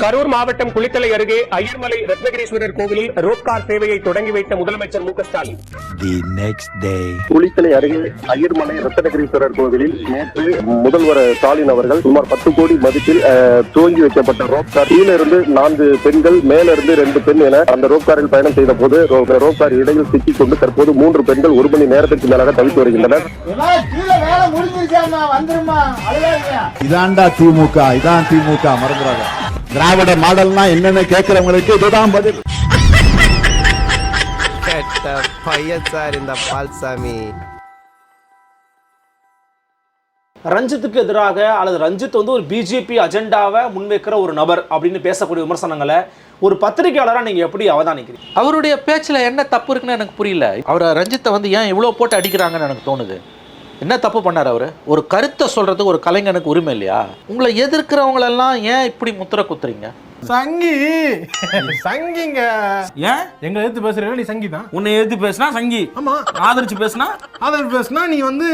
கரூர் மாவட்டம் குளித்தலை அருகே ஐயர்மலை ரத்னகிரீஸ்வரர் கோவிலில் ரோப்கார் சேவையை தொடங்கி வைத்த முதலமைச்சர் மு க ஸ்டாலின். குளித்தலை அருகே ஐயர்மலை ரத்தனகிரீஸ்வரர் கோவிலில் நேற்று முதல்வர் ஸ்டாலின் அவர்கள் சுமார் பத்து கோடி மதிப்பில் துவங்கி வைக்கப்பட்ட ரோப் கார். கீழே இருந்து நான்கு பெண்கள் மேல இருந்து ரெண்டு பெண் என அந்த ரோப் காரில் பயணம் செய்த போது ரோ- ரோப் கார் இடையில் சிக்கிக் கொண்டு தற்போது மூன்று பெண்கள் ஒரு மணி நேரத்திற்கு மேலாக தவித்து வருகின்றனர். இதான்டா திமுக இதான் திமுக மறந்துடாத. திராவிட மாடல்னா என்னன்னு கேட்கிறவங்களுக்கு இதுதான் பதில். கெட்ட பையன் சார் இந்த பால்சாமி. ரஞ்சித்துக்கு எதிராக அல்லது ரஞ்சித் வந்து ஒரு பிஜேபி அஜெண்டாவை முன்வைக்கிற ஒரு நபர் அப்படின்னு பேசக்கூடிய விமர்சனங்களை ஒரு பத்திரிகையாளராக நீங்க எப்படி அவதானிக்கிறீங்க? அவருடைய பேச்சில் என்ன தப்பு இருக்குன்னு எனக்கு புரியல. அவரை ரஞ்சித்தை வந்து ஏன் இவ்வளோ போட்டு அடிக்கிறாங்கன்னு எனக்கு தோணுது. என்ன தப்பு பண்ணார் அவர்? ஒரு கருத்தை சொல்கிறதுக்கு ஒரு கலைஞனுக்கு உரிமை இல்லையா? உங்களை எதிர்க்கிறவங்களெல்லாம் ஏன் இப்படி முத்திர குத்துறீங்க? சங்கி! சங்கிங்க! ஏன்? எங்க எடுத்து பேசுறீங்க நீ சங்கி தான். உன்னை எதிர்த்து பேசினா சங்கி. ஆமா. ஆதரிச்சு பேசினா? அதில் பேசுனா நீ வந்து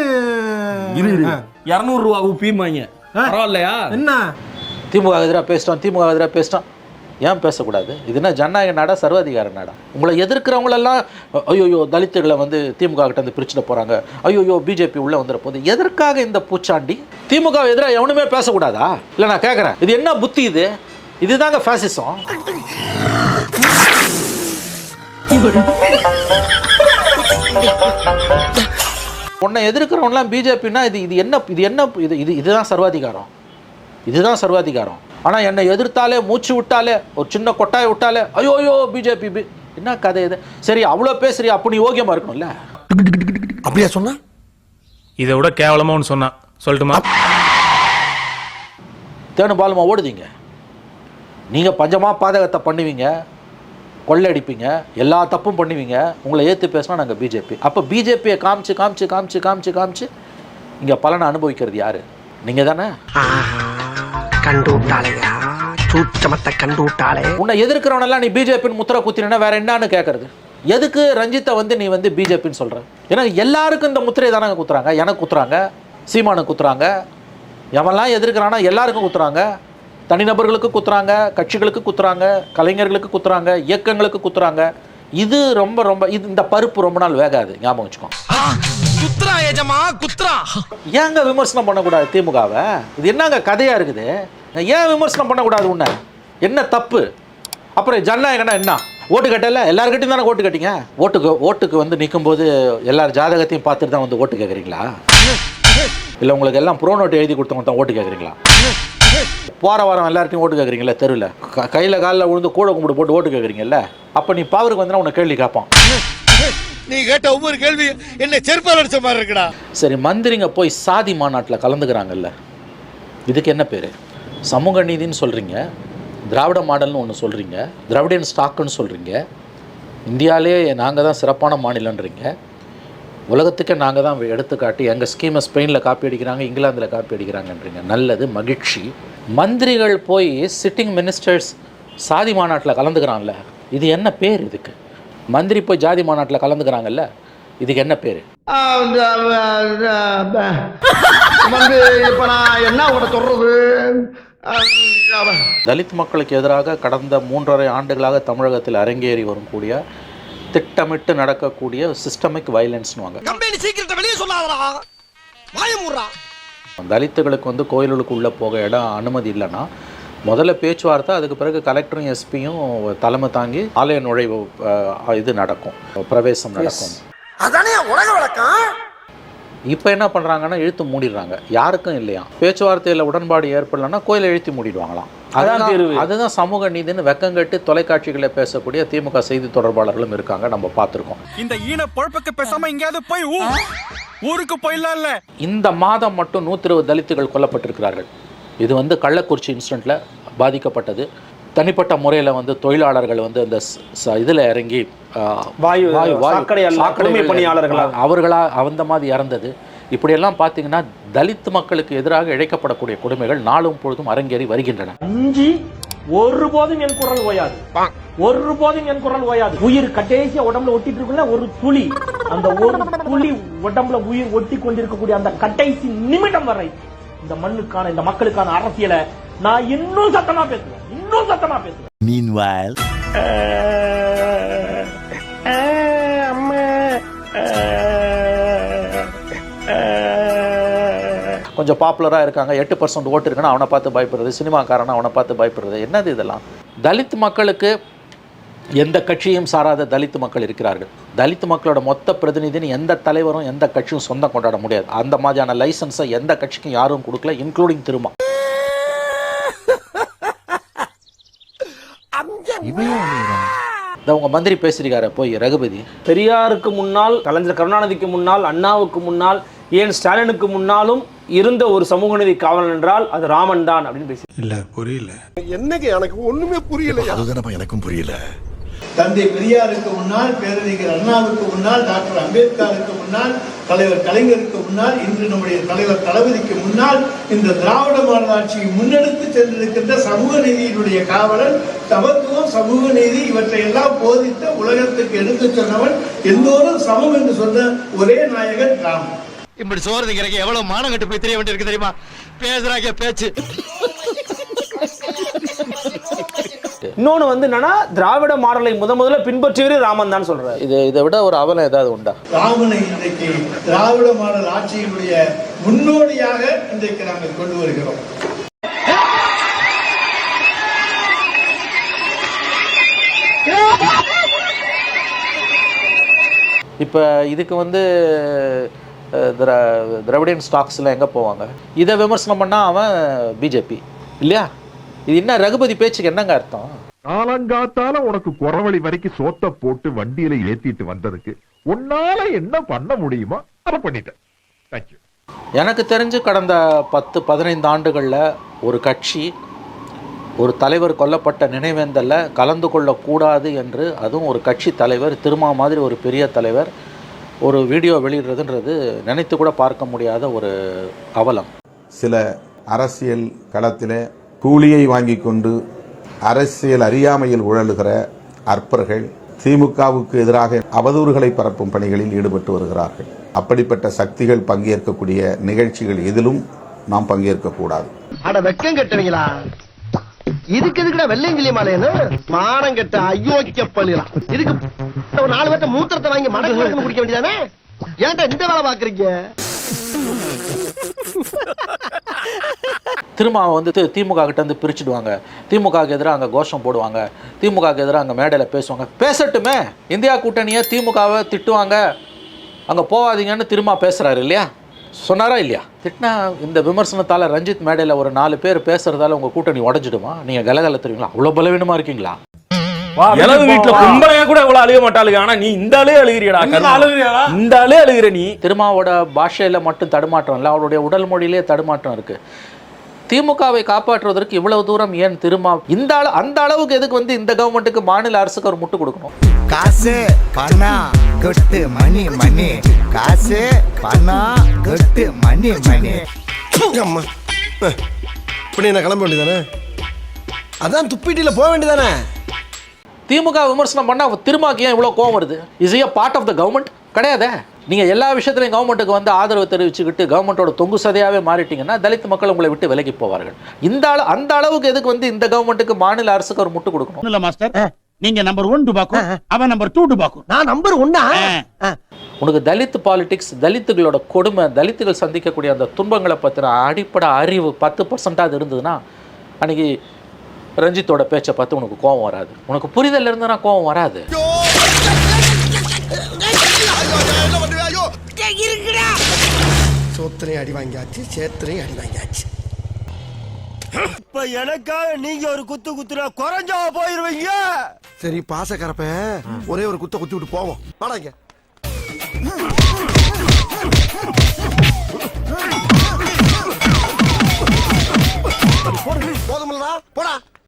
இரு இரு. ஆ. இரநூறு ரூபா உப்பியுமாங்க பரவாயில்லையா? என்ன? திமுக எதிராக பேசிட்டோம் திமுக எதிராக பேசிட்டோம். ஏன் பேசக்கூடாது? இது என்ன ஜனநாயக நாடா சர்வாதிகார நாடா? உங்களை எதிர்க்கிறவங்களெல்லாம் ஐயோயோ தலித்துகளை வந்து திமுக கிட்ட வந்து பிரிச்சுட போகிறாங்க ஐயோயோ பிஜேபி உள்ளே வந்துட போகுது. எதற்காக இந்த பூச்சாண்டி? திமுக எதிராக எவனுமே பேசக்கூடாதா? இல்லை நான் கேட்குறேன் இது என்ன புத்தி இது? இதுதாங்க ஃபேசிசம் உன்னை எதிர்க்கிறவன்லாம் பிஜேபின்னா இது இது என்ன இது என்ன இது இது இதுதான் சர்வாதிகாரம். இதுதான் சர்வாதிகாரம். ஆனால் என்னை எதிர்த்தாலே மூச்சு விட்டாலே ஒரு சின்ன கொட்டாயை விட்டாலே ஐயோ ஐயோ பிஜேபி பி என்ன கதை இது? சரி அவ்வளோ பேசுறியா? அப்போ நீ யோகியமாக இருக்கணும்ல? அப்படியா சொன்னா? இதை விட கேவலமா ஒன்று சொன்னான் சொல்லட்டுமா? தேனு பாலுமா ஓடுதீங்க? நீங்கள் பஞ்சமா பாதகத்தை பண்ணுவீங்க கொள்ளையடிப்பீங்க எல்லா தப்பும் பண்ணுவீங்க உங்களை ஏற்று பேசினா நாங்கள் பிஜேபி அப்போ பிஜேபியை காமிச்சு காமிச்சு காமிச்சு காமிச்சு காமிச்சு இங்கே பலனை அனுபவிக்கிறது யாரு? நீங்கள் தானே கண்டு விட்டாளையா சூச்சமத்தை கண்டு உன்னை எதிர்க்கிறவனெல்லாம் நீ பிஜேபின்னு முத்திர குத்தினா வேற என்னன்னு கேட்கறது எதுக்கு ரஞ்சித்தை வந்து நீ வந்து பிஜேபின்னு சொல்ற? ஏன்னா எல்லாருக்கும் இந்த முத்திரை தானே குத்துறாங்க. எனக்கு குத்துறாங்க. சீமானுக்கு குத்துறாங்க. எவன்லாம் எதிர்க்கிறானா எல்லாருக்கும் குத்துறாங்க. தனிநபர்களுக்கு குத்துறாங்க கட்சிகளுக்கு குத்துறாங்க கலைஞர்களுக்கு குத்துறாங்க இயக்கங்களுக்கு குத்துறாங்க. இது ரொம்ப ரொம்ப இது இந்த பருப்பு ரொம்ப நாள் வேகாது. ஞாபகம் வச்சுக்கோ. குத்ரா ஏஜமா குத்ரா. ஏங்க விமர்சனம் பண்ணக்கூடாது திமுகவை? இது என்னங்க கதையா இருக்குது? ஏன் விமர்சனம் பண்ணக்கூடாது உன்ன? என்ன தப்பு? அப்புறம் ஜனநாயகனா என்ன? ஓட்டு கட்டல? எல்லாருக்கிட்டையும் தானே ஓட்டு கட்டிங்க? ஓட்டுக்கு ஓட்டுக்கு வந்து நிற்கும்போது எல்லார் ஜாதகத்தையும் பார்த்துட்டு தான் வந்து ஓட்டு கேட்குறீங்களா இல்லை உங்களுக்கு எல்லாம் ப்ரோ நோட்டு எழுதி கொடுத்தவங்க தான் ஓட்டு கேட்குறீங்களா போகிற வாரம் எல்லார்ட்டையும் ஓட்டு கேட்குறீங்களா தெருவில் கையில் காலில் விழுந்து கூட கும்பிட்டு போட்டு ஓட்டு கேட்குறீங்கல்ல அப்போ நீ பவருக்கு வந்தா உன்னை கேள்வி கேட்பான். நீ கேட்ட ஒவ்வொரு கேள்வி என்ன செருப்பால் அடிச்ச மாதிரி இருக்குடா. சரி மந்திரிங்க போய் சாதி மாநாட்டில் கலந்துக்கிறாங்கல்ல. இதுக்கு என்ன பேர்? சமூக நீதின்னு சொல்கிறீங்க திராவிட மாடல்னு ஒன்று சொல்கிறீங்க திராவிடியன் ஸ்டாக்குன்னு சொல்கிறீங்க இந்தியாவிலே நாங்கள் தான் சிறப்பான மாநிலன்றீங்க உலகத்துக்கே நாங்கள் தான் எடுத்துக்காட்டி எங்கள் ஸ்கீமை ஸ்பெயினில் காப்பி அடிக்கிறாங்க இங்கிலாந்தில் காப்பி அடிக்கிறாங்கன்றீங்க. நல்லது மகிழ்ச்சி. மந்திரிகள் போய் சிட்டிங் மினிஸ்டர்ஸ் சாதி மாநாட்டில் கலந்துக்கிறான்ல இது என்ன பேர் இதுக்கு? மந்திரி போய் ஜாதி மாநாட்டில் கலந்துக்கிறாங்கல்ல இதுக்கு என்ன பேர்? வந்து இப்ப நான் என்ன உங்களை சொல்றது? தலித் மக்களுக்கு எதிராக கடந்த மூன்றரை ஆண்டுகளாக தமிழகத்தில் அரங்கேறி வரக்கூடிய திட்டமிட்டு நடக்கக்கூடிய சிஸ்டமிக் வயலன்ஸ்னுவாங்க கம்பெனி சீக்கிரத்தை வெளியே சொல்லாதடா. வாயமுறா தலித்துகளுக்கு வந்து கோயில்களுக்கு உள்ளே போக இடம் அனுமதி இல்லைன்னா முதல்ல பேச்சுவார்த்தை அதுக்கு பிறகு கலெக்டரும் எஸ்பியும் தலைமை தாங்கி ஆலய நுழைவு இது நடக்கும். பிரவேசம் நடக்கும். அதானே உலக வழக்கம்? இப்போ என்ன பண்ணுறாங்கன்னா இழுத்து மூடிடுறாங்க. யாருக்கும் இல்லையா? பேச்சுவார்த்தையில் உடன்பாடு ஏற்படலைன்னா கோயிலை இழுத்தி மூடிடுவாங்களாம். அதான் அதுதான் தீர்வு. அதுதான் சமூக நீதினு வெக்கங்கட்டு தொலைக்காட்சிகளை பேசக்கூடிய திமுக செய்தி தொடர்பாளர்களும் இருக்காங்க நம்ம பார்த்துருக்கோம். இந்த ஈன பொழப்புக்கு பேசாம எங்கேயாவது போய் ஊருக்கு போயிடலாம்ல இந்த மாதம் மட்டும் நூற்றி இருபது தலித்துகள் கொல்லப்பட்டிருக்கிறார்கள். இது வந்து கள்ளக்குறிச்சி இன்சிடெண்ட்டில் பாதிக்கப்பட்டது. தனிப்பட்ட முறையில் வந்து தொழிலாளர்கள் வந்து அந்த இதில் இறங்கி வாயு- சாக்கடையால் குடிமை பணியாளர்களா? அவர்களா அந்த மாதிரி இறந்தது. இப்படியெல்லாம் பார்த்தீங்கன்னா தலித் மக்களுக்கு எதிராக இழைக்கப்படக்கூடிய கொடுமைகள் நாளும் பொழுதும் அரங்கேறி வருகின்றன. அஞ்சி ஒருபோதும் என் குரல் ஓயாது. ஒருபோதும் என் குரல் ஓயாது. உயிர் கடைசியா உடம்புல ஒட்டிட்டு இருக்குல்ல ஒரு துளி. அந்த ஒரு துளி உடம்புல உயிர் ஒட்டி கொண்டிருக்கக்கூடிய அந்த கடைசி நிமிடம் வரை இந்த மண்ணுக்கான இந்த மக்களுக்கான அரசியலை நான் இன்னும் சத்தமா பேசுவேன். இன்னும் சத்தமா பேசுவேன். மீன்வைல் கொஞ்சம் பாப்புலராக இருக்காங்க. எட்டு பர்சன்ட் ஓட்டு இருக்குன்னா அவனை பார்த்து பயப்படுறது சினிமாக்காரனை அவனை பார்த்து பயப்படுறது. என்னது இதெல்லாம்? தலித் மக்களுக்கு எந்த கட்சியும் சாராத தலித் மக்கள் இருக்கிறார்கள். தலித் மக்களோட மொத்த பிரதிநிதின்னு எந்த தலைவரும் எந்த கட்சியும் சொந்தம் கொண்டாட முடியாது. அந்த மாதிரியான லைசன்ஸை எந்த கட்சிக்கும் யாரும் கொடுக்கல இன்க்ளூடிங் திருமா. உங்க மந்திரி பேசியிருக்காரு போய் ரகுபதி. பெரியாருக்கு முன்னால் கலைஞர் கருணாநிதிக்கு முன்னால் அண்ணாவுக்கு முன்னால் ஏன் ஸ்டாலினுக்கு முன்னாலும் இருந்த ஒரு சமூக நீதி காவலன் என்றால் அது ராமன் தான் அப்படின்னு பேசி இல்ல புரியல. என்னங்க எனக்கு ஒண்ணுமே புரியல அதுதானப்பா எனக்கும் புரியல. தந்தை பெரியாருக்கு முன்னால் பேரறிஞர் அண்ணாவுக்கு முன்னால் டாக்டர் அம்பேத்கருக்கு முன்னால் தலைவர் கலைஞருக்கு முன்னால் இன்று நம்முடைய தலைவர் தளபதிக்கு முன்னால் இந்த திராவிட மாடல் முன்னெடுத்து சென்றிருக்கின்ற சமூக நீதியினுடைய காவலன் சமத்துவம் சமூக நீதி இவற்றை எல்லாம் போதித்த உலகத்துக்கு எடுத்துச் சொன்னவன் எல்லோரும் சமம் என்று சொன்ன ஒரே நாயகன் ராமன் இப்படி சோறு திங்கிறக்கு எவ்வளவு மானம் கட்டு போய் தெரிய வேண்டியிருக்கு தெரியுமா? பேசுறாங்க பேச்சு. இன்னொன்று வந்து என்னன்னா திராவிட மாடலை முத முதல்ல பின்பற்றியவரே ராமன் தான் சொல்றாரு. இது இதை விட ஒரு அவலம் ஏதாவது உண்டா? ராமனை இன்றைக்கு திராவிட மாடல் ஆட்சியினுடைய முன்னோடியாக இன்றைக்கு நாங்கள் கொண்டு வருகிறோம். இப்போ இதுக்கு வந்து திரா- திராவிடியன் ஸ்டாக்ஸில் எங்கே போவாங்க? இதை விமர்சனம் பண்ணால் அவன் பிஜேபி இல்லையா? இது என்ன ரகுபதி பேச்சுக்கு என்னங்க அர்த்தம்? காலங்காத்தால உனக்கு குறவழி வரைக்கும் சோத்த போட்டு வண்டியில ஏத்திட்டு வந்ததுக்கு உன்னால என்ன பண்ண முடியுமோ அதை பண்ணிட்டேன். தேங்க்யூ எனக்கு தெரிஞ்சு கடந்த பத்து பதினைந்து ஆண்டுகளில் ஒரு கட்சி ஒரு தலைவர் கொல்லப்பட்ட நினைவேந்தலில் கலந்து கொள்ளக்கூடாது என்று அதுவும் ஒரு கட்சி தலைவர் திருமா மாதிரி ஒரு பெரிய தலைவர் ஒரு வீடியோ வெளியிடுறதுன்றது நினைத்து கூட பார்க்க முடியாத ஒரு அவலம். சில அரசியல் களத்திலே கூலியை வாங்கி கொண்டு அரசியல் அறியாமையில் உழலுகிற அற்பர்கள் திமுகவுக்கு எதிராக அவதூறுகளை பரப்பும் பணிகளில் ஈடுபட்டு வருகிறார்கள். அப்படிப்பட்ட சக்திகள் பங்கேற்கக்கூடிய நிகழ்ச்சிகள் எதிலும் நாம் பங்கேற்கக்கூடாது அட வெக்கம் கட்டுவீங்களா? இதுக்கு எதுக்குடா வெள்ளையங்கிலி மாலையன்னு மானம் கெட்ட அயோக்கிய பள்ளிலாம் இதுக்கு ஒரு நாலு பேர்த்த மூத்திரத்தை வாங்கி மடக்கு மடக்கு குடிக்க வேண்டியதானே? ஏன்டா இந்த வேலை பாக்குறீங்க திரும்ப அவன் வந்து திமுக கிட்ட வந்து பிரிச்சுடுவாங்க. திமுகவுக்கு எதிராக அங்கே கோஷம் போடுவாங்க. திமுகவுக்கு எதிராக அங்கே மேடையில் பேசுவாங்க. பேசட்டுமே! இந்தியா கூட்டணியை திமுகவை திட்டுவாங்க. அங்கே போகாதீங்கன்னு திரும்ப பேசுகிறாரு இல்லையா? சொன்னாரா இல்லையா? திட்டினா இந்த விமர்சனத்தால் ரஞ்சித் மேடையில் ஒரு நாலு பேர் பேசுகிறதால உங்கள் கூட்டணி உடஞ்சிடுமா? நீங்கள் கலகல தெரியுங்களா அவ்வளோ பலவீனமாக இருக்கீங்களா? இளவு வீட்டுல கும்பலையா கூட இவ்வளவு அழுக மாட்டாளுங்க. ஆனா நீ இந்த ஆளே அழுகிறியடா. இந்த ஆளே அழுகிற நீ. திருமாவோட பாஷையில் மட்டும் தடுமாற்றம் இல்லை அவருடைய உடல் மொழியிலே தடுமாற்றம் இருக்குது திமுகவை காப்பாற்றுவதற்கு இவ்வளவு தூரம் ஏன் திருமா இந்த அள அந்த அளவுக்கு எதுக்கு வந்து இந்த கவர்மெண்ட்டுக்கு மாநில அரசுக்கு ஒரு முட்டு கொடுக்கணும்? காசு பணம் கொட்டு மணி மணி. காசு பணம் கொட்டு மணி மணி. அம்மா. இப்படி நான் கிளம்ப வேண்டியதானே அதான் துப்பிட்டில போக வேண்டியதானே திமுக விமர்சனம் பண்ணா திருமாக்கு ஏன் இவ்வளோ கோவம் வருது? Is a part of the government கிடையாதே. நீங்கள் எல்லா விஷயத்துலையும் கவர்மெண்ட்டுக்கு வந்து ஆதரவு தெரிவிச்சுக்கிட்டு கவர்மெண்ட்டோட தொங்கு சதையாகவே மாறிட்டீங்கன்னா தலித் மக்கள் உங்களை விட்டு விலகி போவார்கள். இந்த அள அந்த அளவுக்கு எதுக்கு வந்து இந்த கவர்மெண்ட்டுக்கு மாநில அரசுக்கு ஒரு முட்டு கொடுக்கணும்? இல்ல மாஸ்டர் நீங்க நம்பர் ஒன் டுபாக்கும் அவன் நம்பர் டூ டுபாக்கும். நான் நம்பர் ஒன்னா உனக்கு தலித் பாலிடிக்ஸ் தலித்துகளோட கொடுமை தலித்துகள் சந்திக்கக்கூடிய அந்த துன்பங்களை பற்றின அடிப்படை அறிவு பத்து பர்சன்டாக இருந்ததுன்னா அன்னைக்கு ரஞ்சித்தோட பேச்சை பார்த்து உனக்கு கோவம் வராது. உனக்கு புரிதல் இருந்தனா கோவம் வராது. சோத்திரையும் அடி வாங்கியாச்சு சேத்திரையும் அடி வாங்கியாச்சு. இப்ப எனக்காக நீங்க ஒரு குத்து குத்துனா குறைஞ்சா போயிருவீங்க? சரி பாசக்கரப்ப ஒரே ஒரு குத்த குத்தி விட்டு போவோம். வாடாங்க போதுமில்லடா போடா.